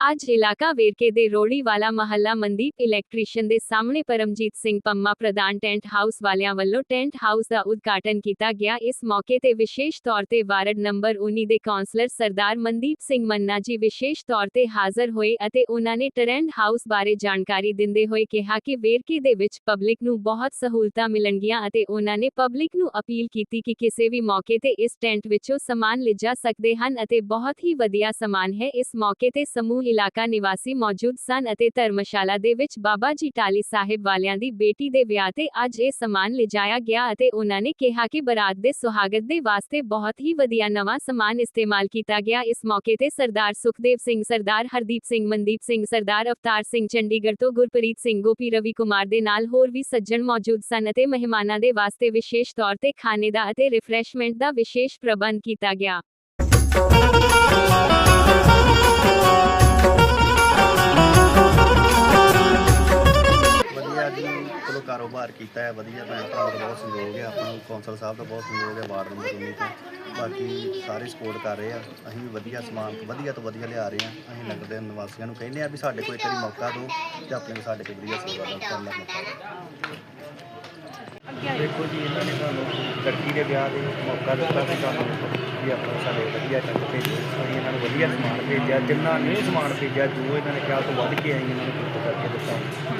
ਅੱਜ ਇਲਾਕਾ ਵੇਰਕੇ ਦੇ ਰੋੜੀ ਵਾਲਾ ਮਹੱਲਾ ਮਨਦੀਪ ਇਲੈਕਟ੍ਰੀਸ਼ੀਅਨ ਦੇ ਸਾਹਮਣੇ ਪਰਮਜੀਤ ਸਿੰਘ ਪੰਮਾ ਪ੍ਰਧਾਨ ਟੈਂਟ ਹਾਊਸ ਵਾਲਿਆਂ ਵੱਲੋਂ ਟੈਂਟ ਹਾਊਸ ਦਾ ਉਦਘਾਟਨ ਕੀਤਾ ਗਿਆ। ਇਸ ਮੌਕੇ ਤੇ ਵਿਸ਼ੇਸ਼ ਤੌਰ ਤੇ ਵਾਰਡ ਨੰਬਰ 19 ਦੇ ਕਾਉਂਸਲਰ ਸਰਦਾਰ ਮਨਦੀਪ ਸਿੰਘ ਮੰਨਾ ਜੀ ਵਿਸ਼ੇਸ਼ ਤੌਰ ਤੇ ਹਾਜ਼ਰ ਹੋਏ ਅਤੇ ਉਹਨਾਂ ਨੇ ਟੈਂਟ ਹਾਊਸ ਬਾਰੇ ਜਾਣਕਾਰੀ ਦਿੰਦੇ ਹੋਏ ਕਿਹਾ ਕਿ ਵੇਰਕੇ ਦੇ ਵਿੱਚ ਪਬਲਿਕ ਨੂੰ ਬਹੁਤ ਸਹੂਲਤਾਂ ਮਿਲਣਗੀਆਂ ਅਤੇ ਉਹਨਾਂ ਨੇ ਪਬਲਿਕ ਨੂੰ ਅਪੀਲ ਕੀਤੀ ਕਿ ਕਿਸੇ ਵੀ ਮੌਕੇ ਤੇ ਇਸ ਟੈਂਟ ਵਿੱਚੋਂ ਸਮਾਨ ਲਿਜਾ ਸਕਦੇ ਹਨ ਅਤੇ ਬਹੁਤ ਹੀ ਵਧੀਆ ਸਮਾਨ ਹੈ। ਇਸ ਮੌਕੇ ਤੇ ਸਮੂਹ ਇਲਾਕਾ ਨਿਵਾਸੀ ਮੌਜੂਦ ਸਨ ਅਤੇ ਧਰਮਸ਼ਾਲਾ ਦੇ ਵਿੱਚ ਬਾਬਾ ਜੀ ਟਾਲੀ ਸਾਹਿਬ ਵਾਲਿਆਂ ਦੀ ਬੇਟੀ ਦੇ ਵਿਆਹ ਤੇ ਅੱਜ ਇਹ ਸਮਾਨ ਲਿਜਾਇਆ ਗਿਆ ਅਤੇ ਉਹਨਾਂ ਨੇ ਕਿਹਾ ਕਿ ਬਰਾਤ ਦੇ ਸੁਹਾਗਤ ਦੇ ਵਾਸਤੇ ਬਹੁਤ ਹੀ ਵਧੀਆ ਨਵਾਂ ਸਮਾਨ ਇਸਤੇਮਾਲ ਕੀਤਾ ਗਿਆ। ਇਸ ਮੌਕੇ ਤੇ ਸਰਦਾਰ ਸੁਖਦੇਵ ਸਿੰਘ, ਸਰਦਾਰ ਹਰਦੀਪ ਸਿੰਘ, ਮਨਦੀਪ ਸਿੰਘ, ਸਰਦਾਰ ਅਵਤਾਰ ਸਿੰਘ, ਚੰਡੀਗੜ੍ਹ ਤੋਂ ਗੁਰਪ੍ਰੀਤ ਸਿੰਘ, ਗੋਪੀ ਰਵੀ ਕੁਮਾਰ ਦੇ ਨਾਲ ਹੋਰ ਵੀ ਸੱਜਣ ਮੌਜੂਦ ਸਨ ਅਤੇ ਮਹਿਮਾਨਾਂ ਦੇ ਵਾਸਤੇ ਵਿਸ਼ੇਸ਼ ਤੌਰ ਤੇ ਖਾਣੇ ਦਾ ਅਤੇ ਰਿਫਰੈਸ਼ਮੈਂਟ ਦਾ ਵਿਸ਼ੇਸ਼ ਪ੍ਰਬੰਧ ਕੀਤਾ ਗਿਆ। ਵਧੀਆ ਚਲੋ ਕਾਰੋਬਾਰ ਕੀਤਾ ਹੈ, ਵਧੀਆ ਭੈਣ ਭਰਾਵਾਂ ਦਾ ਬਹੁਤ ਸਹਿਯੋਗ ਹੈ, ਆਪਾਂ ਨੂੰ ਕੌਂਸਲ ਸਾਹਿਬ ਦਾ ਬਹੁਤ ਸਹਿਯੋਗ ਹੈ, ਵਾਰਡ ਨੰਬਰ 19 ਤੋਂ। ਬਾਕੀ ਸਾਰੇ ਸਪੋਰਟ ਕਰ ਰਹੇ ਆ, ਅਸੀਂ ਵੀ ਵਧੀਆ ਸਮਾਨ, ਵਧੀਆ ਤੋਂ ਵਧੀਆ ਲਿਆ ਰਹੇ ਆ, ਅਸੀਂ ਨਗਰ ਦੇ ਨਿਵਾਸੀਆਂ ਨੂੰ ਕਹਿੰਦੇ ਆ ਵੀ ਸਾਡੇ ਕੋਲ ਇੱਕ ਵਾਰੀ ਮੌਕਾ ਦਿਓ ਤੇ ਆਪਣੇ ਸਾਡੇ ਕੋਲ ਵਧੀਆ ਸੇਵਾ ਦਾ ਕਰਨ ਦਾ ਮੌਕਾ ਦਿਓ। ਦੇਖੋ ਜੀ, ਇਹਨਾਂ ਨੇ ਸਾਨੂੰ ਲੜਕੀ ਦੇ ਵਿਆਹ ਦੇ ਮੌਕਾ ਦਿੱਤਾ ਸੀ ਸਾਨੂੰ। ਵੀ ਆਪਾਂ ਸਾਡੇ ਵਧੀਆ ਟੱਕ ਭੇਜੇ ਅਸੀਂ ਇਹਨਾਂ ਨੂੰ ਵਧੀਆ ਸਮਾਨ ਭੇਜਿਆ ਜਿੰਨਾ ਨਹੀਂ ਸਮਾਨ ਭੇਜਿਆ ਜੋ ਇਹਨਾਂ ਨੇ ਕਿਹਾ ਤੋਂ ਵੱਧ ਕੇ ਅਸੀਂ ਇਹਨਾਂ ਨੂੰ ਕਿਰਤ ਕਰਕੇ ਦਿੱਤਾ।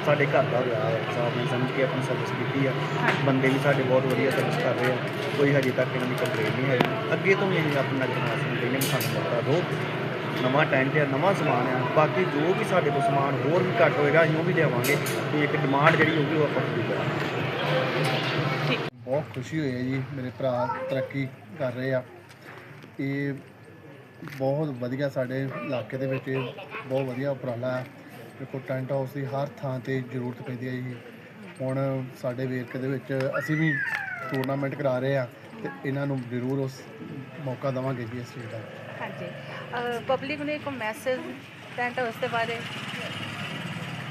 ਸਾਡੇ ਘਰ ਦਾ ਵਿਆਹ ਹੈ ਸਾਹਿਬ ਨੇ ਸਮਝ ਕੇ ਆਪਣੀ ਸਰਵਿਸ ਕੀਤੀ ਆ। ਬੰਦੇ ਵੀ ਸਾਡੇ ਬਹੁਤ ਵਧੀਆ ਸਰਵਿਸ ਕਰ ਰਹੇ ਆ। ਕੋਈ ਹਜੇ ਤੱਕ ਇਹਨਾਂ ਦੀ ਕੰਪਲੇਂਟ ਨਹੀਂ ਹੈ ਅੱਗੇ ਤੋਂ ਵੀ ਅਸੀਂ ਆਪਣੇ ਨਿਵਾਸੀ ਨੂੰ ਕਹਿੰਦੇ ਸਾਨੂੰ ਮੌਕਾ ਦਿਓ। ਨਵਾਂ ਟੈਂਟ ਹੈ ਨਵਾਂ ਸਮਾਨ ਹੈ ਬਾਕੀ ਜੋ ਵੀ ਸਾਡੇ ਕੋਲ ਸਮਾਨ ਹੋਰ ਵੀ ਘੱਟ ਹੋਏਗਾ ਅਸੀਂ ਉਹ ਵੀ ਦੇਵਾਂਗੇ ਤੇ ਇੱਕ ਡਿਮਾਂਡ ਜਿਹੜੀ ਹੋਊਗੀ ਉਹ ਆਪਾਂ ਪੂਰੀ ਕਰਾਂਗੇ। ਬਹੁਤ ਖੁਸ਼ੀ ਹੋਈ ਹੈ ਜੀ ਮੇਰੇ ਭਰਾ ਤਰੱਕੀ ਕਰ ਰਹੇ ਆ। ਇਹ ਬਹੁਤ ਵਧੀਆ ਸਾਡੇ ਇਲਾਕੇ ਦੇ ਵਿੱਚ ਇਹ ਬਹੁਤ ਵਧੀਆ ਉਪਰਾਲਾ ਹੈ। ਦੇਖੋ ਟੈਂਟ ਹਾਊਸ ਦੀ ਹਰ ਥਾਂ ਤੇ ਜ਼ਰੂਰਤ ਪੈਂਦੀ ਹੈ ਜੀ। ਹੁਣ ਸਾਡੇ ਵੇਰਕੇ ਦੇ ਵਿੱਚ ਅਸੀਂ ਵੀ ਟੂਰਨਾਮੈਂਟ ਕਰਾ ਰਹੇ ਆ ਤੇ ਇਹਨਾਂ ਨੂੰ ਜ਼ਰੂਰ ਉਸ ਮੌਕਾ ਦੇਵਾਂਗੇ ਜੀ ਇਸ ਚੀਜ਼ ਦਾ। ਹਾਂਜੀ। ਪਬਲਿਕ ਨੂੰ ਇੱਕ ਮੈਸੇਜ ਟੈਂਟ ਹਾਊਸ ਦੇ ਬਾਰੇ?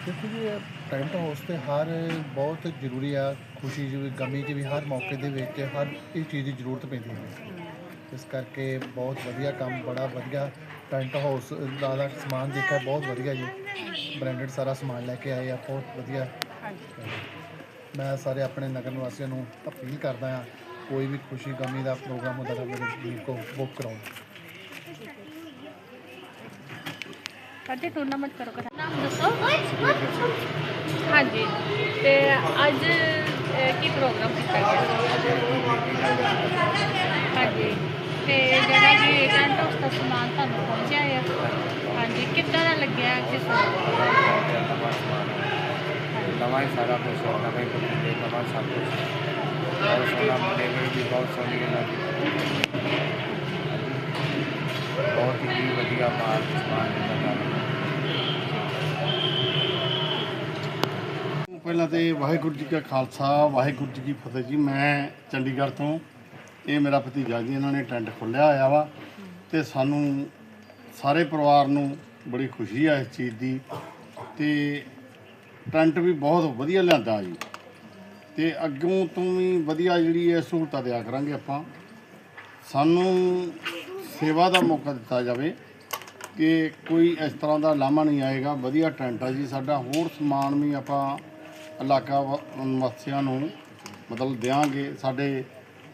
ਦੇਖੋ ਜੀ ਟੈਂਟ ਹਾਊਸ ਤੇ ਹਰ ਬਹੁਤ ਜ਼ਰੂਰੀ ਆ। ਖੁਸ਼ੀ ਜਿਵੇਂ ਗਮੀ 'ਚ ਵੀ ਹਰ ਮੌਕੇ ਦੇ ਵਿੱਚ ਹਰ ਇਹ ਚੀਜ਼ ਦੀ ਜ਼ਰੂਰਤ ਪੈਂਦੀ ਹੈ। ਇਸ ਕਰਕੇ ਬਹੁਤ ਵਧੀਆ ਕੰਮ ਬੜਾ ਵਧੀਆ ਟੈਂਟ ਹਾਊਸ ਦਾ ਦਾ ਸਮਾਨ ਦੇਖਿਆ ਬਹੁਤ ਵਧੀਆ ਜੀ। ਬ੍ਰਾਂਡਡ ਸਾਰਾ ਸਮਾਨ ਲੈ ਕੇ ਆਏ ਆ ਬਹੁਤ ਵਧੀਆ। ਮੈਂ ਸਾਰੇ ਆਪਣੇ ਨਗਰ ਨਿਵਾਸੀਆਂ ਨੂੰ ਅਪੀਲ ਕਰਦਾ ਆ ਕੋਈ ਵੀ ਖੁਸ਼ੀ ਗਮੀ ਦਾ ਪ੍ਰੋਗਰਾਮ ਹੁੰਦਾ ਤਾਂ ਮੇਰੇ ਵੀਰ ਕੋ ਬੁੱਕ ਕਰਾਉਣ ਕਰਦੇ ਟੂਰਨਾਮੈਂਟ ਕਰੋ ਕਰਾ ਨਾਮ ਦੱਸੋ। ਹਾਂਜੀ ਤੇ ਅੱਜ ਕੀ ਪ੍ਰੋਗਰਾਮ ਕੀਤਾ ਗਿਆ? ਹਾਂਜੀ। ਤੇ ਜਿਹੜਾ ਕਿ ਟੈਂਟ ਹਾਊਸ ਦਾ ਸਮਾਨ ਤੁਹਾਨੂੰ ਪਹੁੰਚਿਆ ਹੈ ਹਾਂਜੀ, ਕਿੱਦਾਂ ਦਾ ਲੱਗਿਆ ਕਿਸ ਨਵਾਂ ਸਾਰਾ ਕੁਝ ਹੈ ਨਵੇਂ ਨਵਾਂ ਸਭ ਕੁਝ ਬਹੁਤ ਸੋਹਣਾ ਟੇਬਲ ਵੀ, ਬਹੁਤ ਸੋਹਣੀ ਇਹਨਾਂ ਬਹੁਤ ਹੀ ਵਧੀਆ ਮਾਲ ਸਮਾਨ ਇਹਨਾਂ ਪਹਿਲਾਂ ਤੇ ਵਾਹਿਗੁਰੂ ਜੀ ਕਾ ਖਾਲਸਾ, ਵਾਹਿਗੁਰੂ ਜੀ ਕੀ ਫਤਿਹ ਜੀ। ਮੈਂ ਚੰਡੀਗੜ੍ਹ ਤੋਂ, ਇਹ ਮੇਰਾ ਭਤੀਜਾ ਜੀ, ਇਹਨਾਂ ਨੇ ਟੈਂਟ ਖੋਲ੍ਹਿਆ ਹੋਇਆ ਵਾ ਤੇ ਸਾਨੂੰ ਸਾਰੇ ਪਰਿਵਾਰ ਨੂੰ ਬੜੀ ਖੁਸ਼ੀ ਆ ਇਸ ਚੀਜ਼ ਦੀ ਤੇ ਟੈਂਟ ਵੀ ਬਹੁਤ ਵਧੀਆ ਲਿਆਂਦਾ ਜੀ। ਤੇ ਅੱਗੋਂ ਤੋਂ ਵੀ ਵਧੀਆ ਜਿਹੜੀ ਇਹ ਸਹੂਲਤਾਂ ਦਿਆ ਕਰਾਂਗੇ ਆਪਾਂ। ਸਾਨੂੰ ਸੇਵਾ ਦਾ ਮੌਕਾ ਦਿੱਤਾ ਜਾਵੇ ਕਿ ਕੋਈ ਇਸ ਤਰ੍ਹਾਂ ਦਾ ਲਾਮਾ ਨਹੀਂ ਆਏਗਾ। ਵਧੀਆ ਟੈਂਟ ਆ ਜੀ ਸਾਡਾ। ਹੋਰ ਸਮਾਨ ਵੀ ਆਪਾਂ ਇਲਾਕਾ ਵਾ- ਨਿਵਾਸੀਆਂ ਨੂੰ ਮਤਲਬ ਦਿਆਂਗੇ। ਸਾਡੇ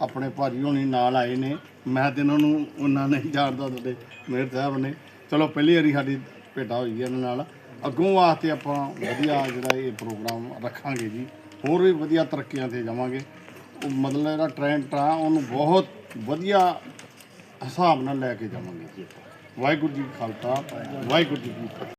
ਆਪਣੇ ਭਾਜੀ ਹੋਣੀ ਨਾਲ ਆਏ ਨੇ। ਮੈਂ ਤੇ ਇਹਨਾਂ ਨੂੰ ਉਹਨਾਂ ਨਹੀਂ ਜਾਣਦਾ ਤੁਹਾਡੇ ਮੇਰ ਸਾਹਿਬ ਨੇ। ਚਲੋ, ਪਹਿਲੀ ਵਾਰੀ ਸਾਡੀ ਭੇਟਾ ਹੋਈ ਹੈ ਇਹਨਾਂ ਨਾਲ। ਅੱਗੋਂ ਵਾਸਤੇ ਆਪਾਂ ਵਧੀਆ ਜਿਹੜਾ ਇਹ ਪ੍ਰੋਗਰਾਮ ਰੱਖਾਂਗੇ ਜੀ। ਹੋਰ ਵੀ ਵਧੀਆ ਤਰੱਕੀਆਂ ਤੇ ਜਾਵਾਂਗੇ। ਉਹ ਮਤਲਬ ਜਿਹੜਾ ਟ੍ਰੈਂਡ ਆ, ਉਹਨੂੰ ਬਹੁਤ ਵਧੀਆ ਹਿਸਾਬ ਨਾਲ ਲੈ ਕੇ ਜਾਵਾਂਗੇ ਜੀ ਆਪਾਂ। ਵਾਹਿਗੁਰੂ ਜੀ ਕਾ ਖਾਲਸਾ, ਵਾਹਿਗੁਰੂ ਜੀ ਕੀ ਫਤਿਹ।